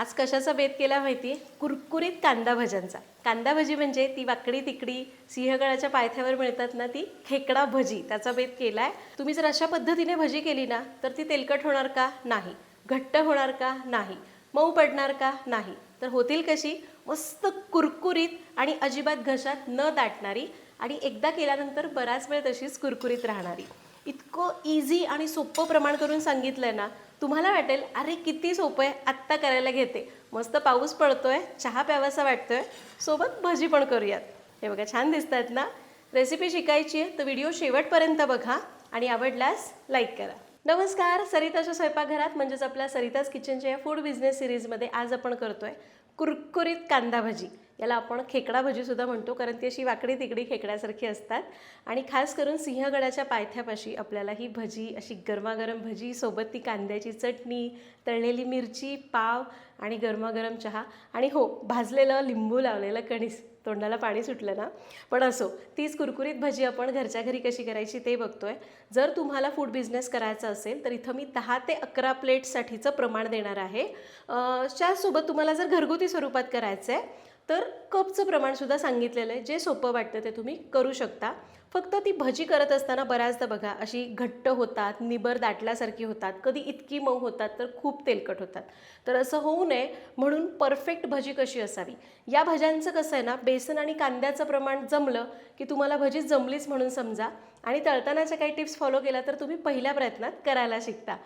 आज कशाचा बेत केला माहिती आहे कुरकुरीत कांदा भज्यांचा. कांदा भजी म्हणजे ती वाकडी तिकडी सिंहगडाच्या पायथ्यावर मिळतात ना ती खेकडा भजी. त्याचा बेत केला आहे तुम्ही जर अशा पद्धतीने भजी केली ना तर ती तेलकट होणार का? नाही. घट्ट होणार का? नाही. मऊ पडणार का? नाही. तर होतील कशी? मस्त कुरकुरीत आणि अजिबात घशात न दाटणारी आणि एकदा केल्यानंतर बराच वेळ तशीच कुरकुरीत राहणारी. इतकं इझी आणि सोपं प्रमाण करून सांगितलंय ना तुम्हाला वाटेल अरे किती सोपं आहे आत्ता करायला घेते. मस्त पाऊस पडतोय चहा प्यावासा वाटतोय सोबत भजी पण करूयात. हे बघा छान दिसत आहेत ना? रेसिपी शिकायची आहे तर व्हिडिओ शेवटपर्यंत बघा आणि आवडल्यास लाईक करा. नमस्कार सरिताच्या स्वयंपाकघरात म्हणजेच आपल्या सरिताज किचनच्या या फूड बिझनेस सिरीजमध्ये आज आपण करतोय कुरकुरीत कांदा भजी. याला आपण खेकडा भजीसुद्धा म्हणतो कारण ती अशी वाकडी तिकडी खेकड्यासारखी असतात. आणि खास करून सिंहगडाच्या पायथ्यापाशी आपल्याला ही भजी अशी गरमागरम भजी सोबत ती कांद्याची चटणी तळलेली मिरची पाव आणि गरमागरम चहा आणि हो भाजलेलं लिंबू लावलेलं कणीस. तोंडाला पाणी सुटलं ना? पण असो तीच कुरकुरीत भजी आपण घरच्या घरी कशी करायची ते बघतोय. जर तुम्हाला फूड बिझनेस करायचा असेल तर इथं मी दहा ते अकरा प्लेटसाठीचं प्रमाण देणार आहे. च्यासोबत त्यासोबत तुम्हाला जर घरगुती स्वरूपात करायचं आहे तर कपचं प्रमाणसुद्धा सांगितलेलं आहे. जे सोपं वाटतं ते तुम्ही करू शकता. फक्त ती भजी करत असताना बऱ्याचदा बघा अशी घट्ट होतात निबर दाटल्यासारखी होतात. कधी इतकी मऊ होतात तर खूप तेलकट होतात. तर असं होऊ नये. म्हणून परफेक्ट भजी कशी असावी? या भज्यांचं कसं आहे ना बेसन आणि कांद्याचं प्रमाण जमलं की तुम्हाला भजी जमलीच म्हणून समजा. आणि तळतानाच्या काही टिप्स फॉलो केल्या तर तुम्ही पहिल्या प्रयत्नात करायला शिकता.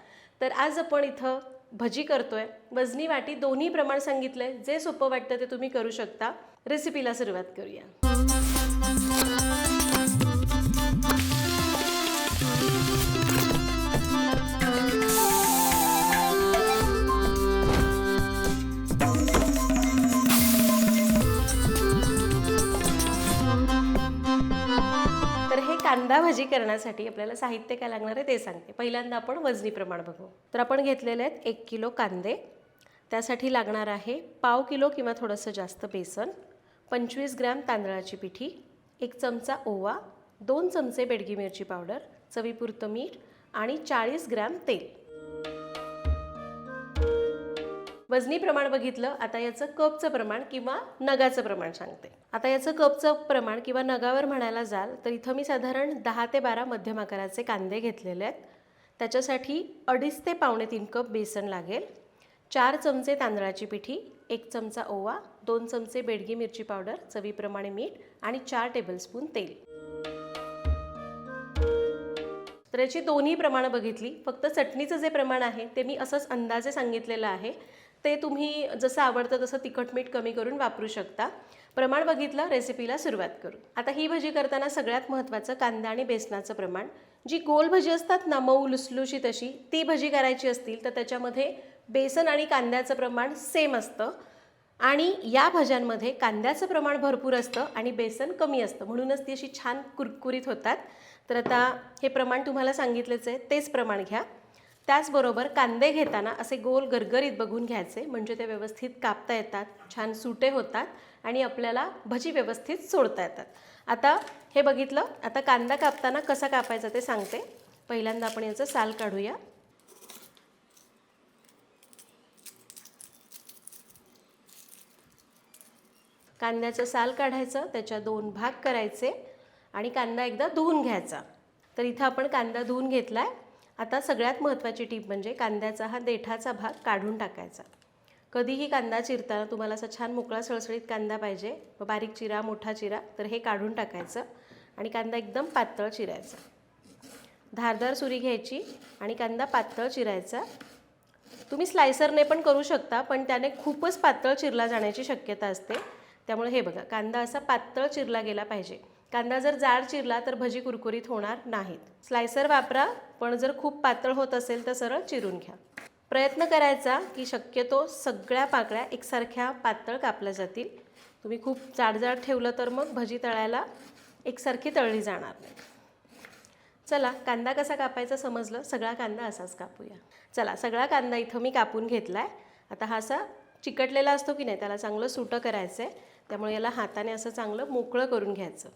तर आज आपण इथं भजी करतोय. वजनी वाटी दोन्ही प्रमाण सांगितलंय. जे सोपं वाटतं ते तुम्ही करू शकता. रेसिपीला सुरुवात करूया. कांदा भाजी करण्यासाठी आपल्याला साहित्य काय लागणार आहे ते सांगते. पहिल्यांदा आपण वजनी प्रमाण बघू. तर आपण घेतलेले आहेत एक किलो कांदे. त्यासाठी लागणार आहे पाव किलो किंवा थोडंसं जास्त बेसन पंचवीस ग्रॅम तांदळाची पिठी एक चमचा ओवा दोन चमचे बेडगी मिरची पावडर चवीपुरतं मीठ आणि चाळीस ग्रॅम तेल. वजनी प्रमाण बघितलं आता याचं कपचं प्रमाण किंवा नगाचं प्रमाण सांगते. आता याचं कपचं प्रमाण किंवा नगावर म्हणायला जाल तर इथं मी साधारण दहा ते बारा मध्यम आकाराचे कांदे घेतलेले आहेत. त्याच्यासाठी अडीच ते पावणे तीन कप बेसन लागेल चार चमचे तांदळाची पिठी एक चमचा ओवा दोन चमचे बेडगी मिरची पावडर चवीप्रमाणे मीठ आणि चार टेबलस्पून तेल. तर याची दोन्ही प्रमाणं बघितली फक्त चटणीचं जे प्रमाण आहे ते मी असंच अंदाजे सांगितलेलं आहे. ते तुम्ही जसं आवडतं तसं तिखट मीठ कमी करून वापरू शकता. प्रमाण बघितलं रेसिपीला सुरुवात करू. आता ही भजी करताना सगळ्यात महत्त्वाचं कांदा आणि बेसनाचं प्रमाण. जी गोल भजी असतात ना मऊ लुसलुशी तशी ती भजी करायची असतील तर त्याच्यामध्ये बेसन आणि कांद्याचं प्रमाण सेम असतं. आणि या भज्यांमध्ये कांद्याचं प्रमाण भरपूर असतं आणि बेसन कमी असतं. म्हणूनच ती अशी छान कुरकुरीत होतात. तर आता हे प्रमाण तुम्हाला सांगितलेचं आहे तेच प्रमाण घ्या. त्याचबरोबर कांदे घेताना असे गोल गरगरीत बघून घ्यायचे म्हणजे ते व्यवस्थित कापता येतात छान सुटे होतात आणि आपल्याला भजी व्यवस्थित सोडता येतात. आता हे बघितलं आता कांदा कापताना कसा कापायचा ते सांगते. पहिल्यांदा आपण याचं साल काढूया. कांद्याचं साल काढायचं त्याच्या दोन भाग करायचे आणि कांदा एकदा धुवून घ्यायचा. तर इथं आपण कांदा धुवून घेतला आहे आता सगळ्यात महत्त्वाची टीप म्हणजे कांद्याचा हा देठाचा भाग काढून टाकायचा. कधीही कांदा चिरताना तुम्हाला असा छान मोकळा सळसळीत कांदा पाहिजे. बारीक चिरा मोठा चिरा तर हे काढून टाकायचं आणि कांदा एकदम पातळ चिरायचा. धारदार सुरी घ्यायची आणि कांदा पातळ चिरायचा. तुम्ही स्लायसरने पण करू शकता पण त्याने खूपच पातळ चिरला जाण्याची शक्यता असते. त्यामुळे हे बघा कांदा असा पातळ चिरला गेला पाहिजे. कांदा जर जाड चिरला तर भजी कुरकुरीत होणार नाहीत. स्लायसर वापरा पण जर खूप पातळ होत असेल तर सरळ चिरून घ्या. प्रयत्न करायचा की शक्यतो सगळ्या पाकळ्या एकसारख्या पातळ कापल्या जातील. तुम्ही खूप जाड जाड ठेवलं तर मग भजी तळायला एकसारखी तळली जाणार नाही. चला कांदा कसा कापायचा समजलं? सगळा कांदा असाच कापूया. चला सगळा कांदा इथं मी कापून घेतला आहे आता हा असा चिकटलेला असतो की नाही त्याला चांगलं सुटं करायचं आहे त्यामुळे याला हाताने असं चांगलं मोकळं करून घ्यायचं.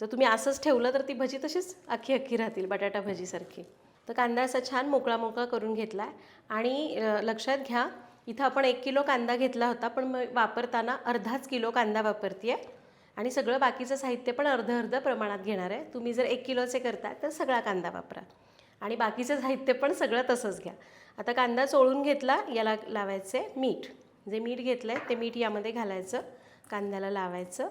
जर तुम्ही असंच ठेवलं तर ती भजी तशीच अख्खी अख्खी राहतील बटाटा भजीसारखी. तर कांदा असा छान मोकळा मोकळा करून घेतला आहे आणि लक्षात घ्या इथं आपण एक किलो कांदा घेतला होता पण मग वापरताना अर्धाच किलो कांदा वापरते आणि सगळं बाकीचं साहित्य पण अर्ध अर्ध प्रमाणात घेणार आहे. तुम्ही जर एक किलोचे करता तर सगळा कांदा वापरा. आणि बाकीचं साहित्य पण सगळं तसंच घ्या. आता कांदा चोळून घेतला याला लावायचे मीठ. जे मीठ घेतलं आहे ते मीठ यामध्ये घालायचं कांद्याला लावायचं.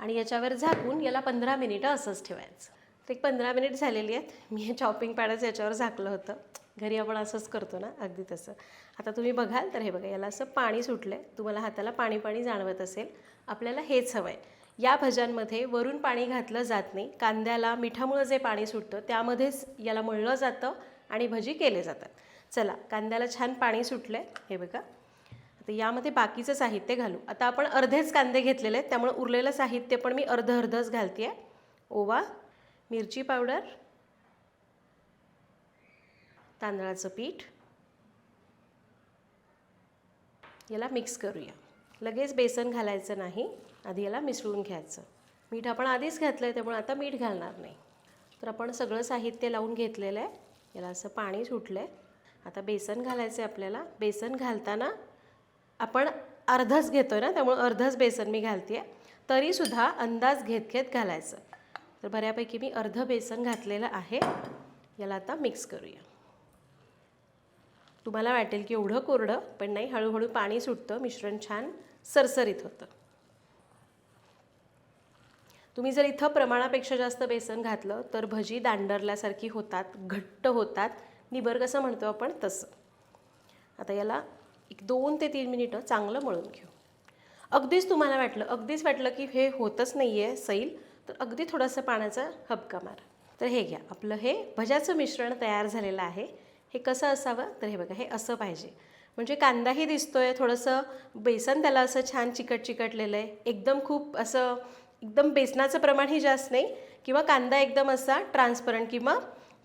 आणि याच्यावर झाकून याला पंधरा मिनिटं असंच ठेवायचं. तर एक पंधरा मिनिट झालेली आहेत. मी हे चॉपिंग पॅडच याच्यावर झाकलं होतं. घरी आपण असंच करतो ना अगदी तसं. आता तुम्ही बघाल तर हे बघा याला असं पाणी सुटलं आहे तुम्हाला हाताला पाणी पाणी जाणवत असेल. आपल्याला हेच हवं आहे या भज्यांमध्ये वरून पाणी घातलं जात नाही. कांद्याला मिठामुळं जे पाणी सुटतं त्यामध्येच याला मळलं जातं आणि भजी केले जातात. चला कांद्याला छान पाणी सुटलं आहे हे बघा. आता यामध्ये बाकीचं साहित्य घालू. आता आपण अर्धेच कांदे घेतलेले आहेत त्यामुळे उरलेलं साहित्य पण मी अर्ध अर्धच घालते आहे. ओवा मिरची पावडर तांदळाचं पीठ. याला मिक्स करूया. लगेच बेसन घालायचं नाही आधी याला मिसळून घ्यायचं. मीठ आपण आधीच घातलं आहे त्यामुळे आता मीठ घालणार नाही. तर आपण सगळं साहित्य लावून घेतलेलं आहे. याला असं पाणी सुटलं आहे आता बेसन घालायचं आहे आपल्याला. बेसन घालताना आपण अर्धच घेतो ना त्यामुळे अर्धच बेसन मी घालते तरीसुद्धा अंदाज घेत घेत घालायचं. तर बऱ्यापैकी मी अर्ध बेसन घातलेलं आहे. याला आता मिक्स करूया. तुम्हाला वाटेल की एवढं कोरडं पण नाही हळूहळू पाणी सुटतं मिश्रण छान सरसरीत होतं. तुम्ही जर इथं प्रमाणापेक्षा जास्त बेसन घातलं तर भजी दांडरल्यासारखी होतात घट्ट होतात. निबर कसं म्हणतो आपण तसं. आता याला एक दोन ते तीन मिनिटं चांगलं मळून घेऊ. अगदीच तुम्हाला वाटलं अगदीच वाटलं की हे होतच नाही आहे सैल तर अगदी थोडंसं पाण्याचा हबका मार. तर हे घ्या आपलं हे भज्याचं मिश्रण तयार झालेलं आहे. हे कसं असावं? तर हे बघा हे असं पाहिजे. म्हणजे कांदाही दिसतो आहे थोडंसं बेसन त्याला असं छान चिकट चिकटलेलं आहे. एकदम खूप असं एकदम बेसनाचं प्रमाणही जास्त नाही किंवा कांदा एकदम असा ट्रान्सपरंट किंवा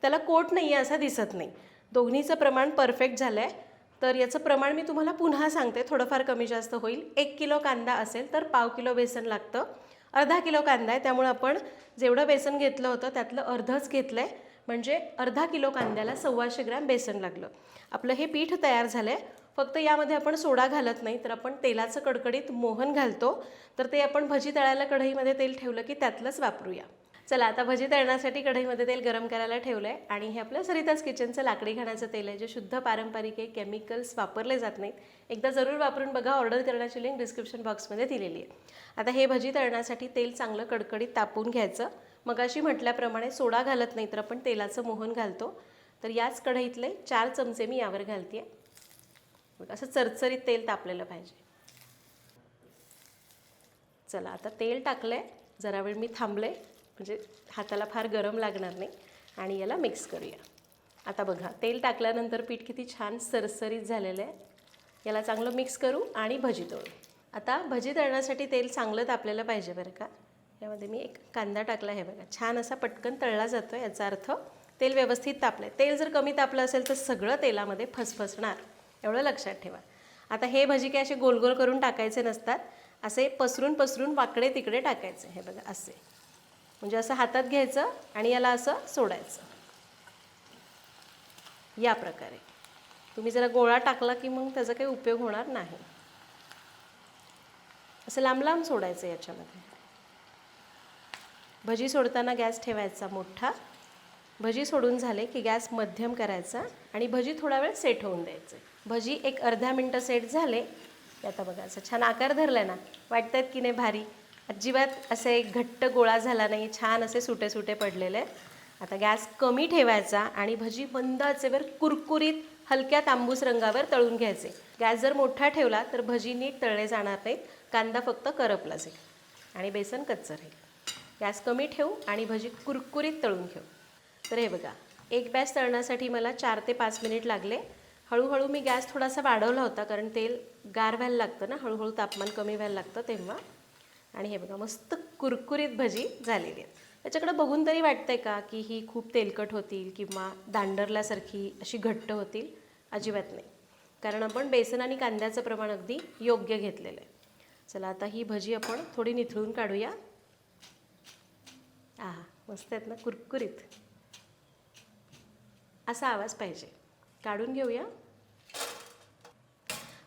त्याला कोट नाही आहे असा दिसत नाही. दोन्हीचं प्रमाण परफेक्ट झालं आहे तर याचं प्रमाण मी तुम्हाला पुन्हा सांगते. थोडंफार कमी जास्त होईल. एक किलो कांदा असेल तर पाव किलो बेसन लागतं. अर्धा किलो कांदा आहे. त्यामुळे आपण जेवढं बेसन घेतलं होतं त्यातलं अर्धच घेतलं आहे म्हणजे अर्धा किलो कांद्याला सव्वाशे ग्रॅम बेसन लागलं. आपलं हे पीठ तयार झालं आहे फक्त यामध्ये आपण सोडा घालत नाही तर आपण तेलाचं कडकडीत मोहन घालतो. तर ते आपण भजी तळायला कढईमध्ये तेल ठेवलं की त्यातलंच वापरूया. चला आता भजी तळण्यासाठी कढईमध्ये तेल गरम करायला ठेवलं आहे आणि हे आपलं सरिताच किचनचं लाकडी घाण्याचं तेल आहे जे शुद्ध पारंपरिक आहे केमिकल्स वापरले जात नाहीत. एकदा जरूर वापरून बघा ऑर्डर करण्याची लिंक डिस्क्रिप्शन बॉक्समध्ये दिलेली आहे. आता हे भजी तळण्यासाठी तेल चांगलं कडकडीत तापून घ्यायचं. मग अशी म्हटल्याप्रमाणे सोडा घालत नाही तर आपण तेलाचं मोहन घालतो. तर याच कढईतले चार चमचे मी यावर घालते बघ असं चरचरीत तेल तापलेलं पाहिजे. चला आता तेल टाकलं आहे जरा वेळ मी थांबले. म्हणजे हाताला फार गरम लागणार नाही. आणि याला मिक्स करूया. आता बघा तेल टाकल्यानंतर पीठ किती छान सरसरीत झालेलं आहे. याला चांगलं मिक्स करू आणि भजी तळू आता भजी तळण्यासाठी तेल चांगलं तापलेलं पाहिजे बरं का. यामध्ये मी एक कांदा टाकला आहे बघा. छान असा पटकन तळला जातो याचा अर्थ. तेल व्यवस्थित तापलं आहे तेल जर कमी तापलं असेल तर सगळं तेलामध्ये फसफसणार. एवढं लक्षात ठेवा. आता हे भजी काय असे गोल गोल करून टाकायचे नसतात. असे पसरून पसरून वाकडे तिकडे टाकायचे. हे बघा असे. म्हणजे असं हातात घ्यायचं आणि याला असं सोडायचं. या प्रकारे. तुम्ही जरा गोळा टाकला की मग त्याचा काही उपयोग होणार नाही. असं लांब लांब सोडायचं याच्यामध्ये. भजी सोडताना गॅस ठेवायचा मोठा. भजी सोडून झाले की गॅस मध्यम करायचा आणि भजी थोडा वेळ सेट होऊन द्यायचे. भजी एक अर्धा मिनटं सेट झाले. आता बघा असं छान आकार धरला ना. वाटतात की नाही भारी? अजिबात असे एक घट्ट गोळा झाला नाही छान असे सुटे सुटे पडलेले. आहेत आता गॅस कमी ठेवायचा आणि भजी बंद आचेवर कुरकुरीत हलक्या तांबूस रंगावर तळून घ्यायचे. गॅस जर मोठा ठेवला तर भजी नीट तळले जाणार नाहीत कांदा फक्त करपला जाईल. आणि बेसन कच्चं राहील गॅस कमी ठेवू आणि भजी कुरकुरीत तळून घेऊ. तर हे बघा एक बॅच तळण्यासाठी मला चार ते पाच मिनिट लागले. हळूहळू मी गॅस थोडासा वाढवला होता कारण तेल गार व्हायला लागतं ना हळूहळू तापमान कमी व्हायला लागतं तेव्हा. आणि हे बघा मस्त कुरकुरीत भजी झालेली आहे त्याच्याकडे बघून तरी वाटतंय का की ही खूप तेलकट होतील किंवा दांडरल्यासारखी अशी घट्ट होतील? अजिबात नाही. कारण आपण बेसन आणि कांद्याचं प्रमाण अगदी योग्य घेतलेलं आहे. चला आता ही भजी आपण थोडी निथळून काढूया. आहा मस्त आहेत ना कुरकुरीत. असा आवाज पाहिजे. काढून घेऊया.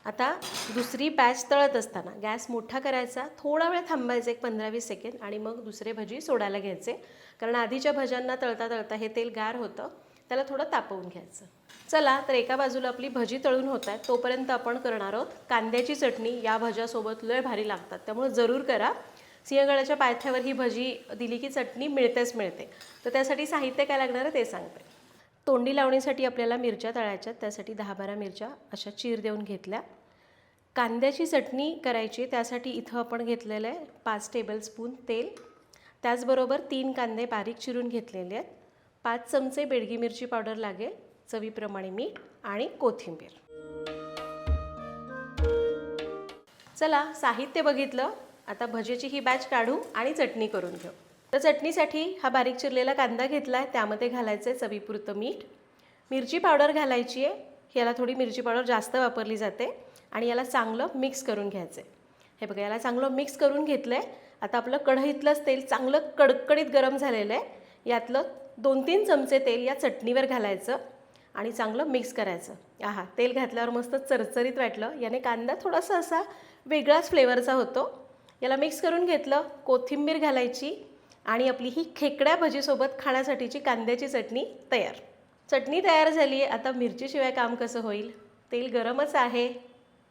आता दुसरी बॅच तळत असताना गॅस मोठा करायचा थोडा वेळ थांबायचा एक पंधरा वीस सेकंद आणि मग दुसरे भजी सोडायला घ्यायचे. कारण आधीच्या भज्यांना तळता तळता हे तेल गार होतं त्याला थोडं तापवून घ्यायचं. चला तर एका बाजूला आपली भजी तळून होत आहे तोपर्यंत आपण करणार आहोत कांद्याची चटणी. या भज्यासोबत लय भारी लागतात त्यामुळे जरूर करा. सिंहगडाच्या पायथ्यावर ही भजी दिली की चटणी मिळतेच मिळते. तर त्यासाठी साहित्य काय लागणार आहे ते सांगते. तोंडी लावणीसाठी आपल्याला मिरच्या तळायच्या त्यासाठी दहा बारा मिरच्या अशा चीर देऊन घेतल्या. कांद्याची चटणी करायची त्यासाठी इथं आपण घेतलेलं आहे पाच टेबलस्पून तेल. त्याचबरोबर तीन कांदे बारीक चिरून घेतलेले आहेत. पाच चमचे बेडगी मिरची पावडर लागेल चवीप्रमाणे मीठ आणि कोथिंबीर. चला साहित्य बघितलं. आता भजेची ही बॅच काढू आणि चटणी करून घेऊ. तर चटणीसाठी हा बारीक चिरलेला कांदा घेतला आहे त्यामध्ये घालायचं आहे चवीपुरतं मीठ. मिरची पावडर घालायची आहे याला थोडी मिरची पावडर जास्त वापरली जाते आणि याला चांगलं मिक्स करून घ्यायचं आहे हे बघा याला चांगलं मिक्स करून घेतलं आहे आता आपलं कढईतलंच तेल चांगलं कडकडीत गरम झालेलं आहे यातलं दोन तीन चमचे तेल या चटणीवर घालायचं आणि चांगलं मिक्स करायचं. आहा तेल घातल्यावर मस्त चरचरीत वाटलं. याने कांदा थोडासा असा वेगळाच फ्लेवरचा होतो. याला मिक्स करून घेतलं. कोथिंबीर घालायची. आणि आपली ही खेकड्या भजीसोबत खाण्यासाठीची कांद्याची चटणी तयार. चटणी तयार झाली आहे आता मिरचीशिवाय काम कसं होईल? तेल गरमच आहे.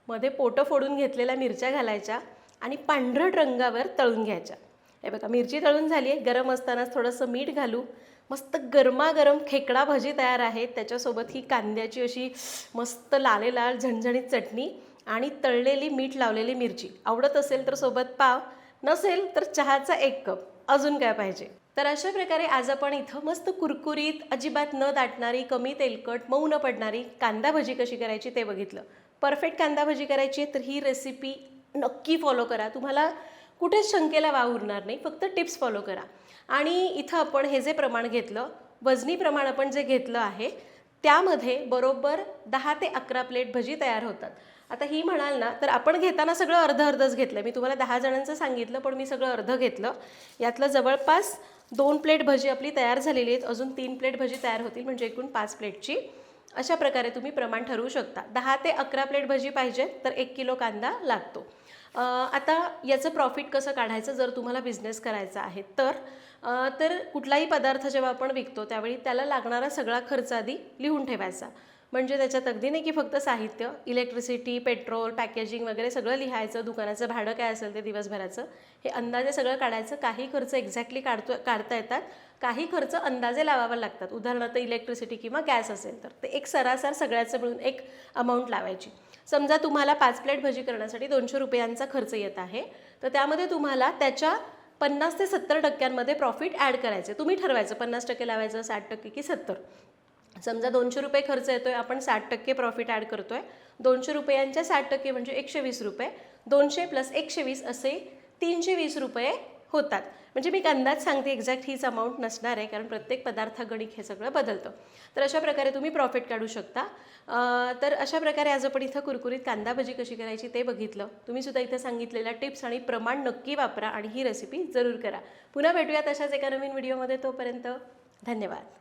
मध्ये पोटं फोडून घेतलेल्या मिरच्या घालायच्या आणि पांढरट रंगावर तळून घ्यायच्या. हे बघा मिरची तळून झाली आहे गरम असतानाच थोडंसं मीठ घालू. मस्त गरमागरम खेकडा भजी तयार आहे. त्याच्यासोबत ही कांद्याची अशी मस्त लालेलाल झणझणीत चटणी आणि तळलेली मीठ लावलेली मिरची. आवडत असेल तर सोबत पाव नसेल तर चहाचा एक कप. अजून काय पाहिजे? तर अशा प्रकारे आज आपण इथं मस्त कुरकुरीत अजिबात न दाटणारी कमी तेलकट मऊ न पडणारी कांदा भजी कशी करायची ते बघितलं. परफेक्ट कांदा भजी करायची आहे तर ही रेसिपी नक्की फॉलो करा. तुम्हाला कुठेच शंकेला वाव उरणार नाही फक्त टिप्स फॉलो करा. आणि इथं आपण हे जे प्रमाण घेतलं वजनी प्रमाण आपण जे घेतलं आहे त्यामध्ये बरोबर दहा ते अकरा प्लेट भजी तयार होतात. आता ही म्हणाल ना तर आपण घेताना सगळं अर्ध अर्धच घेतलं मी तुम्हाला दहा जणांचं सांगितलं पण मी सगळं अर्ध घेतलं. यातलं जवळपास दोन प्लेट भजी आपली तयार झालेली आहेत. अजून तीन प्लेट भजी तयार होतील म्हणजे एकूण पाच प्लेटची. अशा प्रकारे तुम्ही प्रमाण ठरवू शकता. दहा ते अकरा प्लेट भजी पाहिजे तर एक किलो कांदा लागतो. आता याचं प्रॉफिट कसं काढायचं जर तुम्हाला बिझनेस करायचा आहे तर तर कुठलाही पदार्थ जेव्हा आपण विकतो त्यावेळी त्याला लागणारा सगळा खर्च आधी लिहून ठेवायचा. म्हणजे त्याच्यात अगदी नाही की फक्त साहित्य इलेक्ट्रिसिटी पेट्रोल पॅकेजिंग वगैरे सगळं लिहायचं दुकानाचं भाडं काय असेल ते दिवसभराचं हे अंदाजे सगळं काढायचं. काही खर्च एक्झॅक्टली काढतो काढता येतात. काही खर्च अंदाजे लावावं लागतात. उदाहरणार्थ इलेक्ट्रिसिटी किंवा गॅस असेल तर. ते एक सरासर सगळ्याचं मिळून एक अमाऊंट लावायची. समजा तुम्हाला पाच प्लेट भजी करण्यासाठी दोनशे रुपयांचा खर्च येत आहे. तर त्यामध्ये तुम्हाला त्याच्या पन्नास ते सत्तर टक्क्यांमध्ये प्रॉफिट ॲड करायचे. तुम्ही ठरवायचं पन्नास टक्के लावायचं साठ टक्के की सत्तर. समजा दोनशे रुपये खर्च येतोय आपण साठ टक्के प्रॉफिट ॲड करतोय. दोनशे रुपयांच्या साठ टक्के म्हणजे एकशे वीस रुपये. दोनशे प्लस एकशे वीस असे तीनशे वीस रुपये होतात. म्हणजे मी एक अंदाज सांगते एक्झॅक्ट हीच अमाऊंट नसणार आहे कारण प्रत्येक पदार्थ गणिक हे सगळं बदलतं. तर अशा प्रकारे तुम्ही प्रॉफिट काढू शकता. तर अशा प्रकारे आज आपण इथं कुरकुरीत कांदा भजी कशी करायची ते बघितलं. तुम्ही सुद्धा इथं सांगितलेल्या टिप्स आणि प्रमाण नक्की वापरा आणि ही रेसिपी जरूर करा. पुन्हा भेटूया तशाच एका नवीन व्हिडिओमध्ये तोपर्यंत. धन्यवाद.